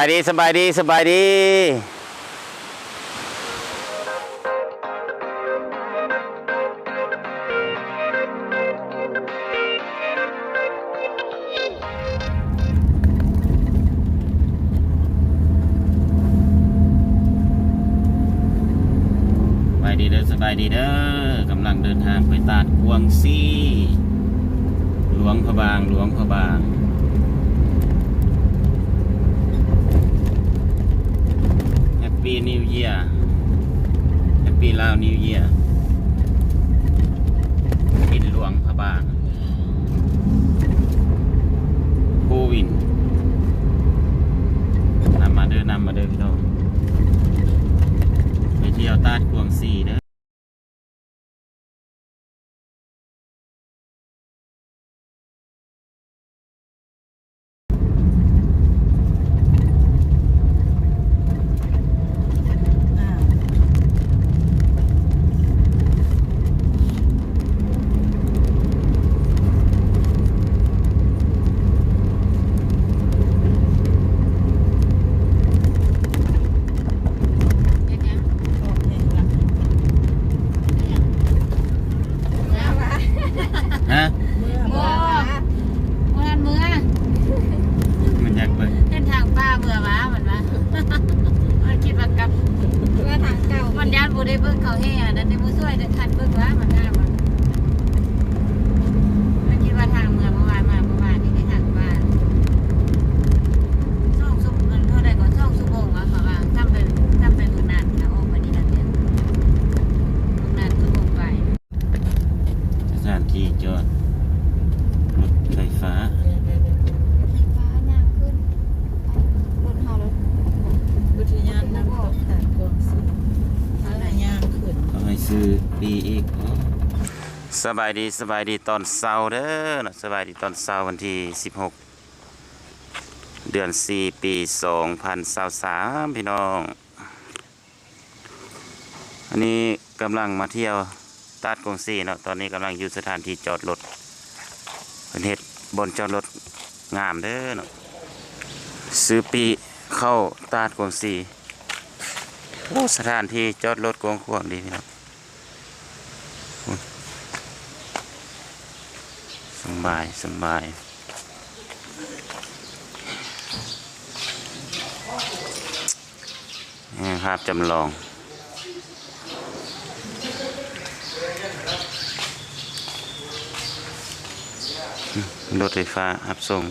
ายดีสบายดีสบายดี สบายดีเด้อสบายดีเด้อกำลังเดินทางไปตาดกวงซีหลวงพระบางหลวงพระบาง แฮปปี้นิวเยียร์ แฮปปี้ลาวนิวเยียร์บินหลวงพระบางภูวินนำมาเด้อนำมาเด้อพี่น้อง ไปเที่ยวตาดกวงซีเด้อ อ้าว เฮ็ดหยัง โอเคละ ฮะ เมื่อ เมื่ บ่ อเมื่อนั้นเมื่อ มันอยากเบิ่ง เส้นทางป้าเบื่อว้ามันวะมันคิดว่ากลับ เพื่อทางเก่า มันยันบ่ได้เบิ่งเขาแห่นั่นในบ่ช่วยเด็ดขาดเบิ่งว้ามันง่ายมันมันคิดว่าทางเมืองเมื่อวานมาเมื่อวานนี่ได้ทางบ้านช่องสุเงินเท่าใดก็ช่องสุโมงว่าเขาว่าทำเป็นทำเป็นมื้อนานนะโอ้วันนี้ละเนี่ยมื้อนานสุโมงไป สถานที่จอดรถไฟฟ้า ฟ้านางขึ้นรถเฮารถ พุทธญาณนำตกแต่กวงสีอะไรย่างขึ้น ก็ให้ซื้อปีอีกอ๋อ สบายดีสบายดีตอนเช้าเด้อนะสบายดีตอนเช้าวันที่ 16 เดือน 4 ปี 2023พี่น้อง อันนี้กำลังมาเที่ยวตาดกงซีเนาะตอนนี้กำลังอยู่สถานที่จอดรถเป็นเฮ็ดบนจอดรถงามเด้อเนาะซื้อปีเข้าตาดกงซีโอ้สถานที่จอดรถกวงขวางดีพี่น้องโอ้ยสำ บายสบายนี่ภาพจำลอง รถไฟฟ้ารับส่ง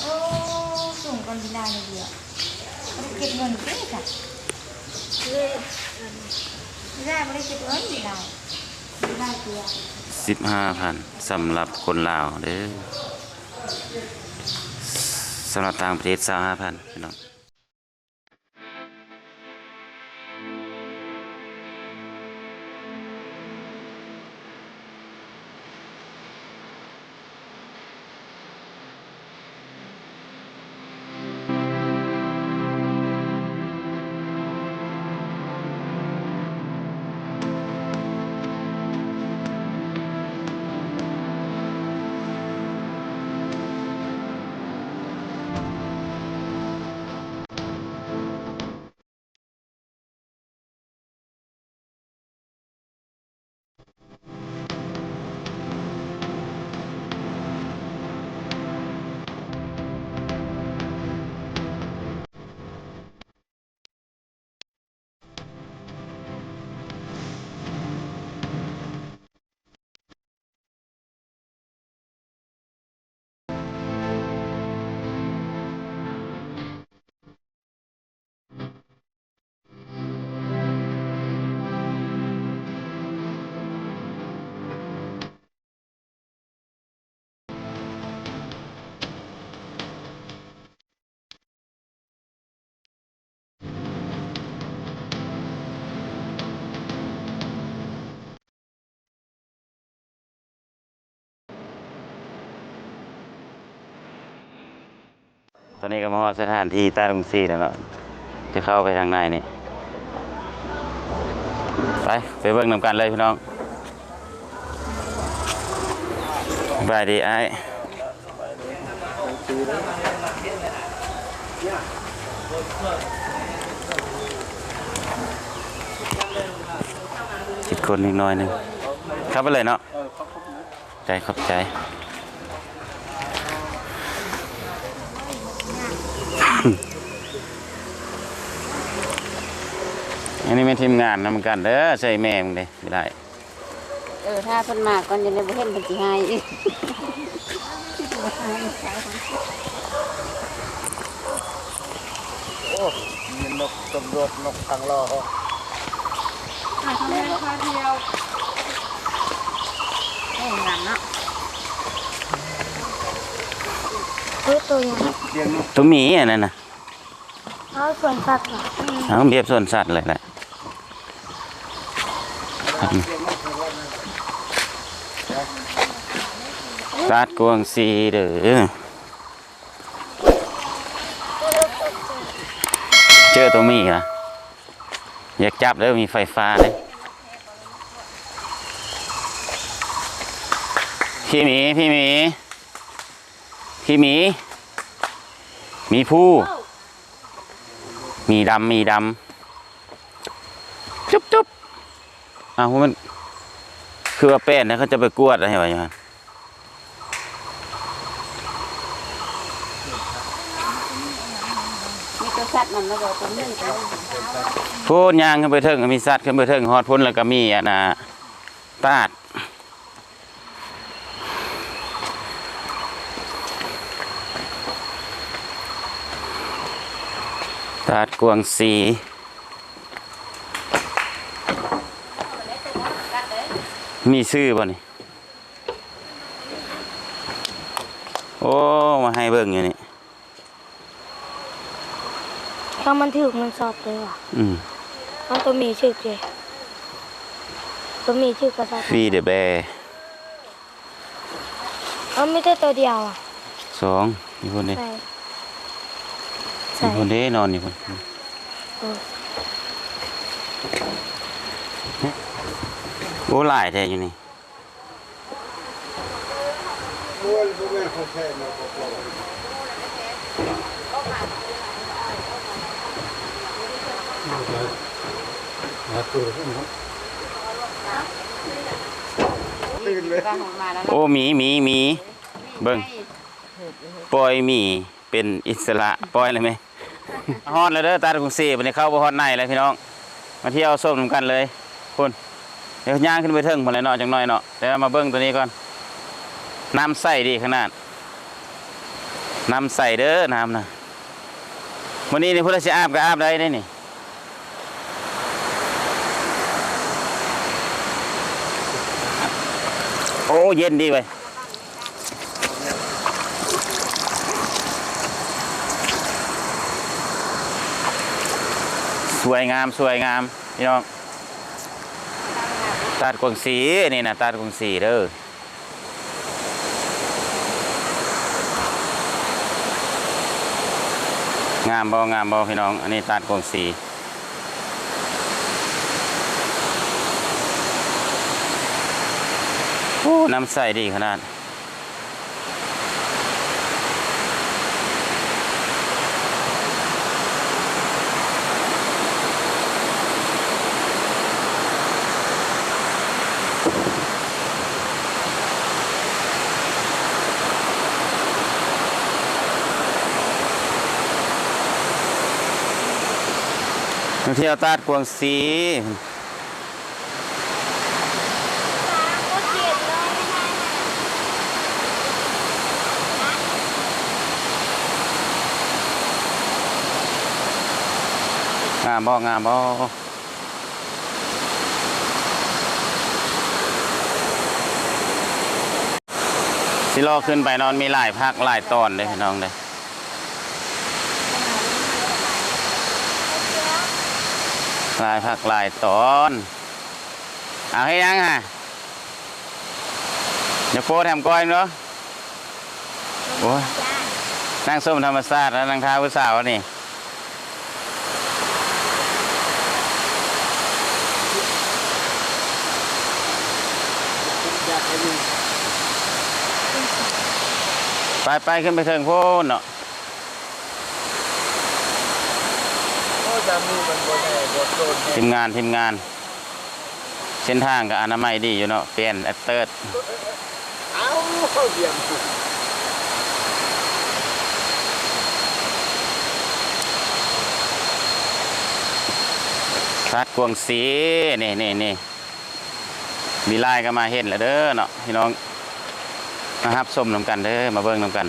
โอ้ส่งก่อนบิลาเลยเดียวเก็บเงินเด้จ้ะเลยบิลาไม่ได้เก็บเงินบิลาบิลาเดียว สิบห้าพันสำหรับคนลาวเด้อสำหรับต่างประเทศสามห้าพันพี่น้อง ตอนนี้ก็มาฮอดสถานที่ใต้ลงซีแล้วเนาะจะเข้าไปทางในนี่ ไปไปเบิ่งนำกันเลยพี่น้องบายดีไอ้คิดคนนิดหน่อยหนึงเข้าไปเลยเนาะใจขอบใจ อันนี้เป็นทีมงานนำกันเด้อใส่แม่มึงเด้ไม่ได้ เออถ้าเพิ่นมาก่อนจะได้บ่เห็นเพิ่นสิให้อีกโอ้มีนกตำรวจนกทางรอเขาโอ้งามเนาะ เฮ้ยตัวยังเลี้ยงนกตัวหมีอันนั้นน่ะเอาส่วนสัตว์เหรอเอาเบียบส่วนสัตว์เลยแหละเลี้ยงนกทางรอนะตัดกวางสีเด้อเจอตัวหมีนะอยากจับเด้อมีไฟฟ้าเลยพี่หมีพี่หมี พี่หมี มีผู้มีดำมีดำจุ๊บจุ๊บอ้าวมัน คือว่าเป็นนะเขาจะไปกวดอะไรวะอย่างนั้นมีตัวสัตว์มันพูนยางขึ้นไปเทิงก็มีสัตว์ขึ้นไปเทิงฮอดพ้นแล้วก็มีอะนะตาด ตาดกวางสีมีชื่อบ่นี่ โอ้ มาให้เบิ่งอยู่นี่ถ้ามันถือมันสอบเลยว่ะอืมมันตัวมีชื่อเจตัวมีชื่อกษัตริย์ฟีเดอะแบร์เอาไม่ได้ตัวเดียวอะสองนี่คนนี้ใส่นี่ ใส่คนนี้นอนนี่คนเออโอ้หลายแท้อยู่นี่ม้วนพวกแม่เขาแค่นกกระปองมาตัวขึ้นครับตื่นเลยบ้านของมาแล้วโอ้หมีหมีหมีเบิ่งปล่อยหมีเป็นอิสระปล่อยเลยไหม ฮอดแล้วเด้อตาดุงสีวันนี้เข้าบ่ฮอดในเลยพี่น้อง มาเที่ยวส้มนำกันเลยคุณเดี๋ยวย่างขึ้นไปเทิงหมเลยเนาะจังน้อยเนาะเดี๋ยวมาเบิ่งตัวนี้ก่อนน้ำใส่ดีขนาดน้ำใส่เด้อน้ำนะวันนี้นี่พุทธสิอาบก็อาบได้ได้นี่โอ้เย็นดีเว้ วยงามสวยงามพี่น้องตัดกวงสีนี่นะตัดกวงสีเด้องามบ่งามบ่พี่น้อง อันนี้ตัดกวงสีโอ้น้ำใสดีขนาด เที่ยวตาดกวงสีงามบ่งามบ่สิรอขึ้นไปนอนมีหลายภาคหลายตอนเลยพี่น้องเลย ลายภาคหลายตอน เอาให้ยังฮะเดี๋ยวโฟทำก้อยเนาะโอ้ยนั่งส้มธรรมศาสตร์แล้วนั่งท้าผู้สาวนี่ไปไปขึ้นไปเทิงโพนเนาะ จำนี่มันบ่ได้บ่โดนทีมงานทีมงาน เส้นทางกับอนามัยดีอยู่เนาะเปลี่ยนแอตเติร์ดเอ้าเยี่ยมทัดกวงสีนี่นี่นี่มีไล่ก็มาเห็นแล้วเด้อเนาะพี่น้องมาฮับส้มน้ำกันเด้อมาเบิ่งน้ำกัน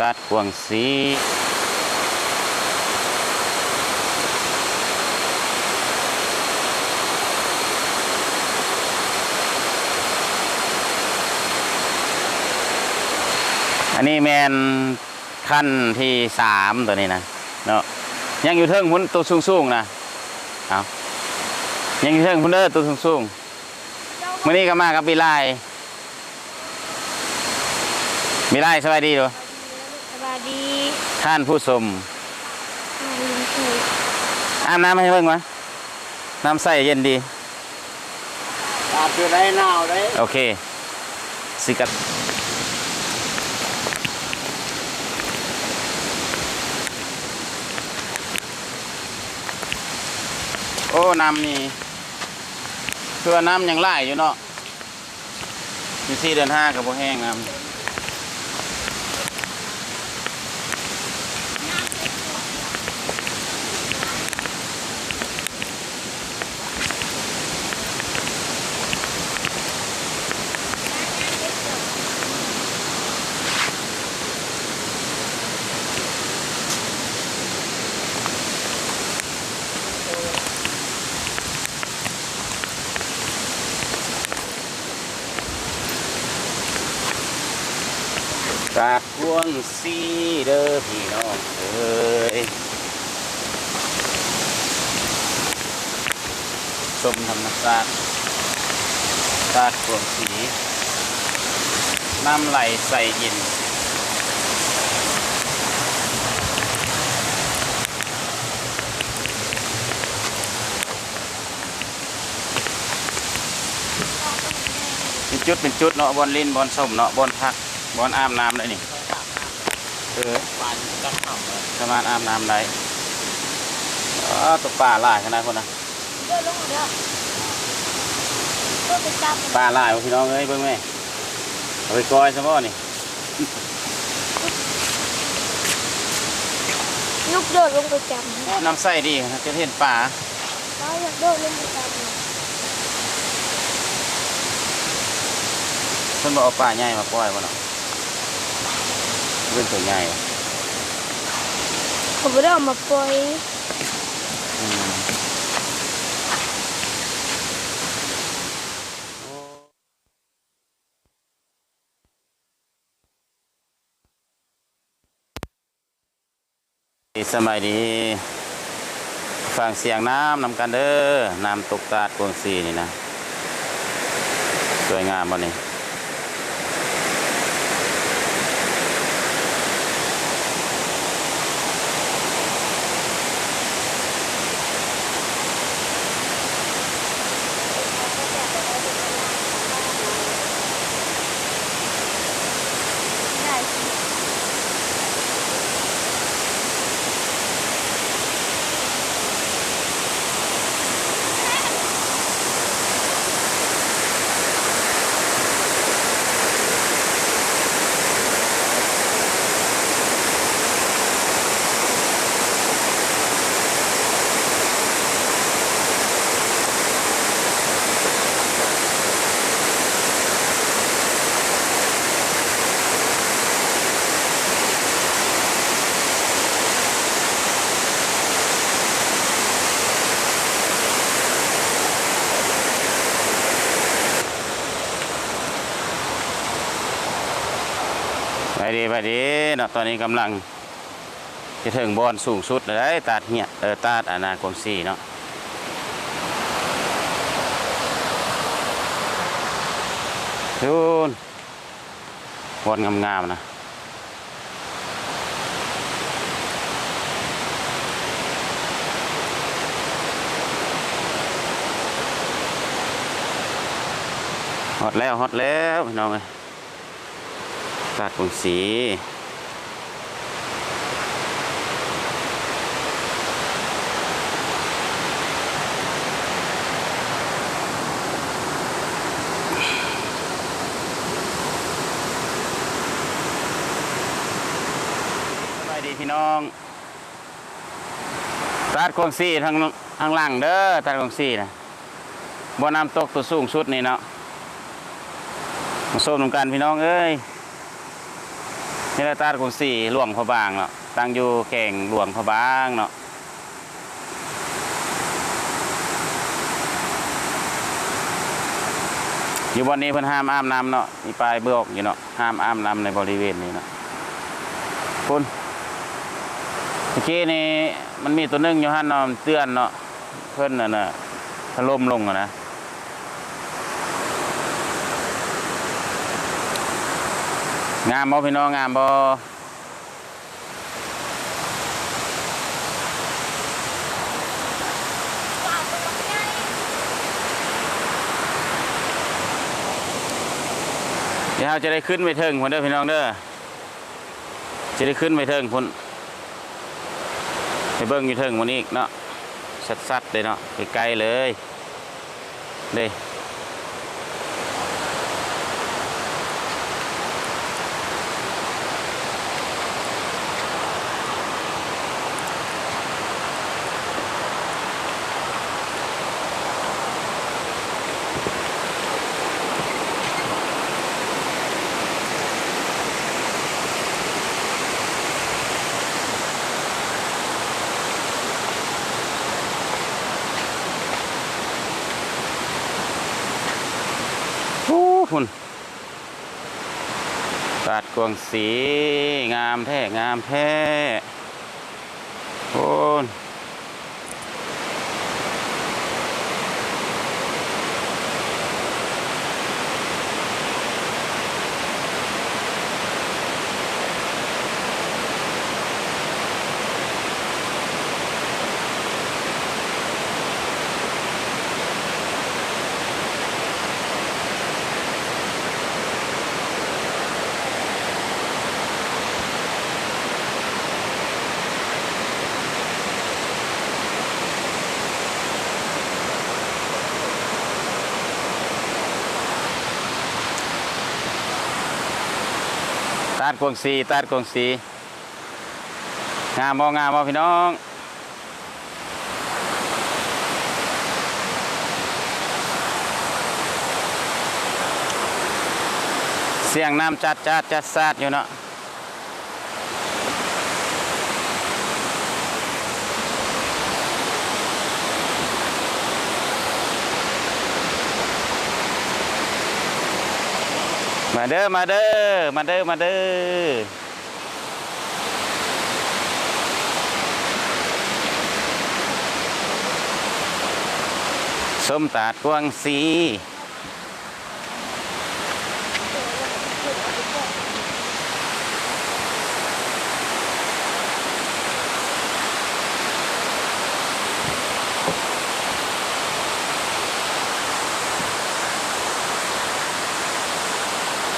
ตัดกวงสี อันนี้แมนขั้นที่สามตัวนี้นะเนาะยังอยู่เทิงพุ่นตัวสูงๆนะเอายังอยู่เทิงพุ่นเด้อตัวสูงๆมื่อนี้ก็มากับบิไลบิไลสวัสดีดูสวัสดีท่านผู้ชมลุงถูกอาบน้ำให้เบิ่งวะน้ำใสเย็นดีอาบอยู่ได้หนาวได้โอเคสิกัด โอ้น้ำนี่คือว่าน้ำยังไหลอยู่เนาะมีซี่เดือนห้ากับพวกแห้งน้ำ กาดพวงสีเด้อพี่น้องเอ้ยชมธรรมชาติกาดพวงสีน้ำไหลใส่เย็นเป็นจุดเป็นจุดเนาะบอลลินบอลส้มเนาะบอลพัก บอลอาบน้ำได้นี่เออปานจักหนาวเลยสามารถอาบน้ำได้อ๋อตัวป่าหลายขนาดคนนะเดินลงมาเด้อก็ไปจับป่าหลายวะพี่น้องเอ้ยเบิ่งแม่เอาไปกอยซะบ่นี่ลูกโดดลงไปจับมันน้ำใสดีนะจะเห็นป่าเราอยากโดดลงไปจับมันเพิ่นบอกเอาป่าใหญ่มาปล่อยบ่เนาะ เป็นตัวใหญ่วะเขาไม่ได้เอามาปล่อยอืมสมัยดีฟังเสียงน้ำนำกันเด้อน้ำตกตาดกวงซีนี่นะ สวยงามบ่นี่ ไปดีไปดีเนาะตอนนี้กำลังจะถึงบอนสูงสุดเลยตาดเหี้ยเออตาดอานากวงซีเนาะทูนบอนงามๆนะฮอตแล้วฮอตแล้วพี่น้องเอ้ย ราดผงสีไปดีพี่น้องตาดโคงซี่ทางทางล่างเด้อตาดโคงซี่นะบ่อน้ำตกตัวสูงสุดนี่เนาะมาส้มตรงกันพี่น้องเอ้ย นี่แหละตัดกวางซี่หลวงพระบางเนาะตั้งอยู่แข่งหลวงพระบางเนาะอยู่บนนี้เพิ่นห้ามอาบน้ำเนาะมีป้ายเบือกอยู่เนาะห้ามอาบน้ำในบริเวณนี้เนาะคุณเมื่อกี้นี่มันมีตัวหนึงอยู่หันเนาะมันเตือนเนาะเพิ่นน่ะน่ะถล่มลงอะนะ งามบ่พี่น้องงามบ่เดี๋ยวเราจะได้ขึ้นไปเทิงพุ่นเด้อพี่น้องเด้อจะได้ขึ้นไปเทิงพุ่นไปเบิ่งอยู่เทิงพุ่นอีกเนาะสัดๆเลยเนาะไปไกลเลยเด้ โอ้คุณ ตัดกวงสีงามแท้ งามแท้คุณ ดกวงสีตัดกวงสีงามบ่งามบ่พี่น้องเสียงน้ำจัดจัดจัดซาดอยู่เนาะ มาเด้อมาเด้อมาเด้อมาเด้อส้มตาดกวางสี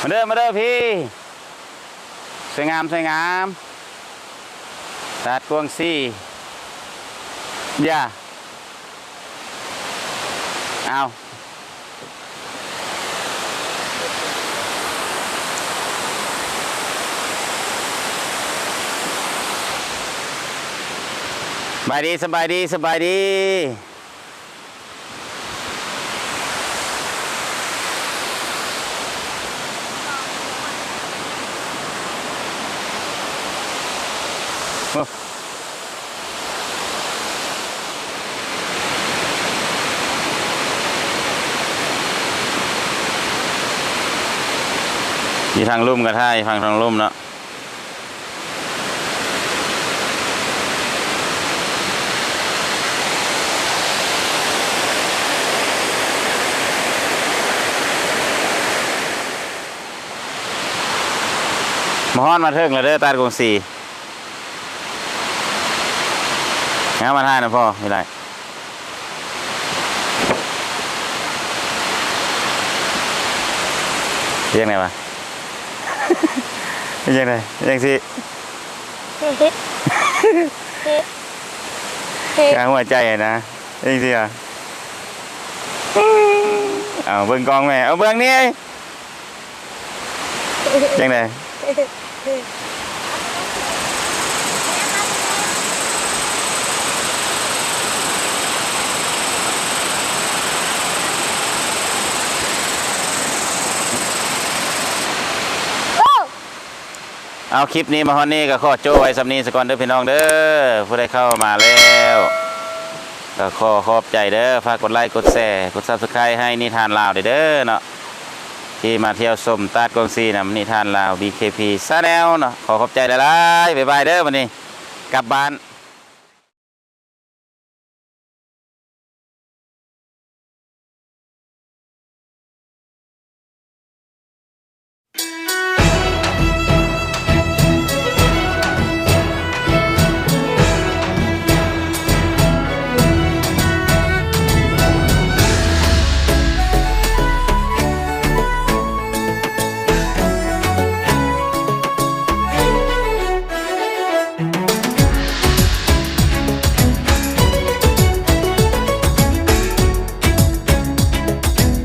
มาเด้อมาเด้อพี่ สวยงามสวยงามตัดกวงซี่อย่าเอาบายดีสบายดีสบายดี มีทางลุ่มกับท่ายฟังทางลุ่มเนาะมาฮอนมาเทิงแล้วเด้อตาดกงสีงั้นมาท่ายนะพ่อไม่ได้เรียกไงวะ เรียกไงยังสิกลางหัวใจนะยังสิอะเอาเบิ่งกองแม่เอาเบิ่งนี่ยังไง เอาคลิปนี้มาฮอนนี่ก็ขอโจ้ไว้สำนีสกอนเด้อพี่น้องเด้อผู้ใดเข้ามาแล้วก็ขอขอบใจเด้อฝากกดไลค์กดแชร์กดซับสไครต์ให้นิทานลาวเด้อเด้อเนาะที่มาเที่ยวชมตาดกองซีนะนิทานลาว BKP ซาแนลเนาะขอขอบใจหลายๆบ๊ายบายเด้อวันนี้กลับบ้าน